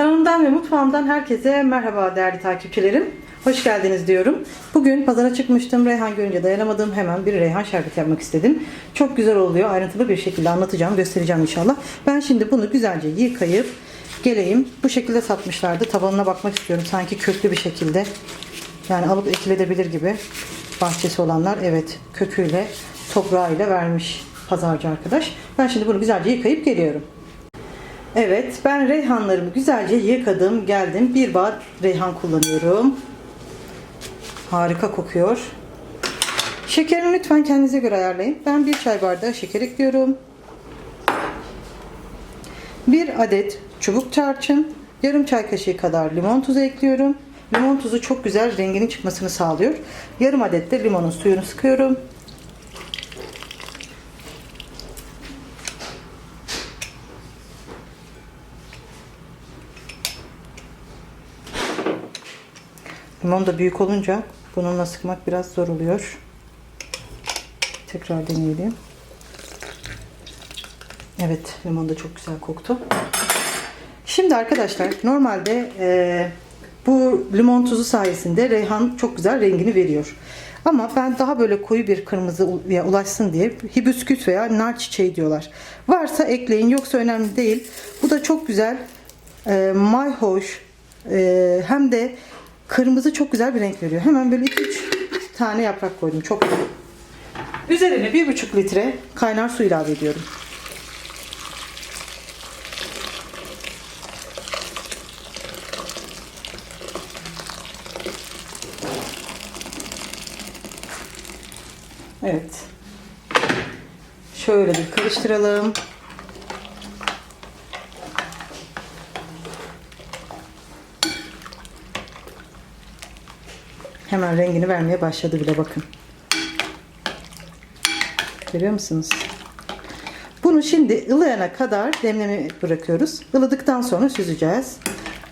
Kanalımdan ve mutfağımdan herkese merhaba değerli takipçilerim. Hoş geldiniz diyorum. Bugün pazara çıkmıştım. Reyhan görünce dayanamadım. Hemen bir reyhan şerbeti yapmak istedim. Çok güzel oluyor. Ayrıntılı bir şekilde anlatacağım, göstereceğim inşallah. Ben şimdi bunu güzelce yıkayıp geleyim. Bu şekilde satmışlardı. Tabanına bakmak istiyorum. Sanki köklü bir şekilde. Yani alıp ekilebilir gibi. Bahçesi olanlar evet köküyle, toprağıyla vermiş pazarcı arkadaş. Ben şimdi bunu güzelce yıkayıp geliyorum. Evet, ben reyhanlarımı güzelce yıkadım, geldim. Bir bağ reyhan kullanıyorum. Harika kokuyor. Şekerini lütfen kendinize göre ayarlayın. Ben bir çay bardağı şeker ekliyorum. Bir adet çubuk tarçın, yarım çay kaşığı kadar limon tuzu ekliyorum. Limon tuzu çok güzel renginin çıkmasını sağlıyor. Yarım adet de limonun suyunu sıkıyorum. Limon da büyük olunca bununla sıkmak biraz zor oluyor. Tekrar deneyelim. Evet, limon da çok güzel koktu. Şimdi arkadaşlar normalde e, bu limon tuzu sayesinde reyhan çok güzel rengini veriyor. Ama ben daha böyle koyu bir kırmızıya ulaşsın diye hibiskus veya nar çiçeği diyorlar. Varsa ekleyin yoksa önemli değil. Bu da çok güzel e, mayhoş e, hem de kırmızı çok güzel bir renk veriyor. Hemen böyle 2-3 tane yaprak koydum. Çok güzel. Üzerine 1,5 litre kaynar su ilave ediyorum. Evet. Şöyle bir karıştıralım. Hemen rengini vermeye başladı bile bakın. Görüyor musunuz? Bunu şimdi ılıyana kadar demleme bırakıyoruz. Ilıdıktan sonra süzeceğiz.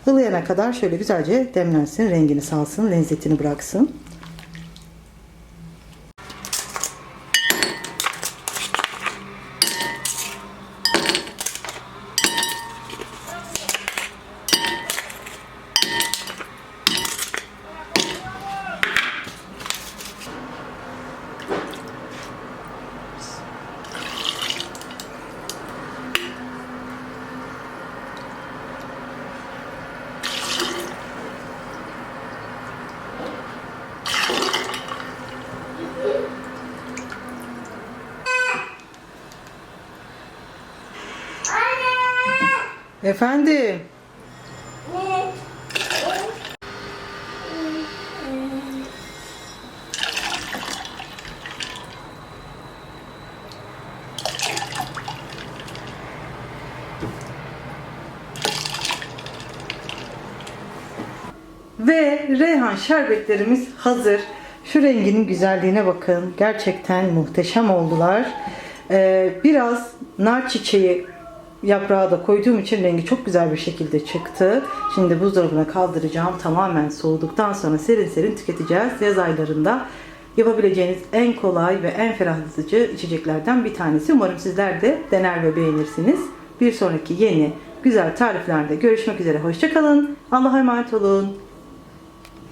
Ilıyana kadar şöyle güzelce demlensin, rengini salsın, lezzetini bıraksın. Efendim. Ve reyhan şerbetlerimiz hazır. Şu renginin güzelliğine bakın. Gerçekten muhteşem oldular. Ee, biraz nar çiçeği yaprağı da koyduğum için rengi çok güzel bir şekilde çıktı. Şimdi buzdolabına kaldıracağım. Tamamen soğuduktan sonra serin serin tüketeceğiz. Yaz aylarında yapabileceğiniz en kolay ve en ferahlatıcı içeceklerden bir tanesi. Umarım sizler de dener ve beğenirsiniz. Bir sonraki yeni güzel tariflerde görüşmek üzere. Hoşçakalın. Allah'a emanet olun.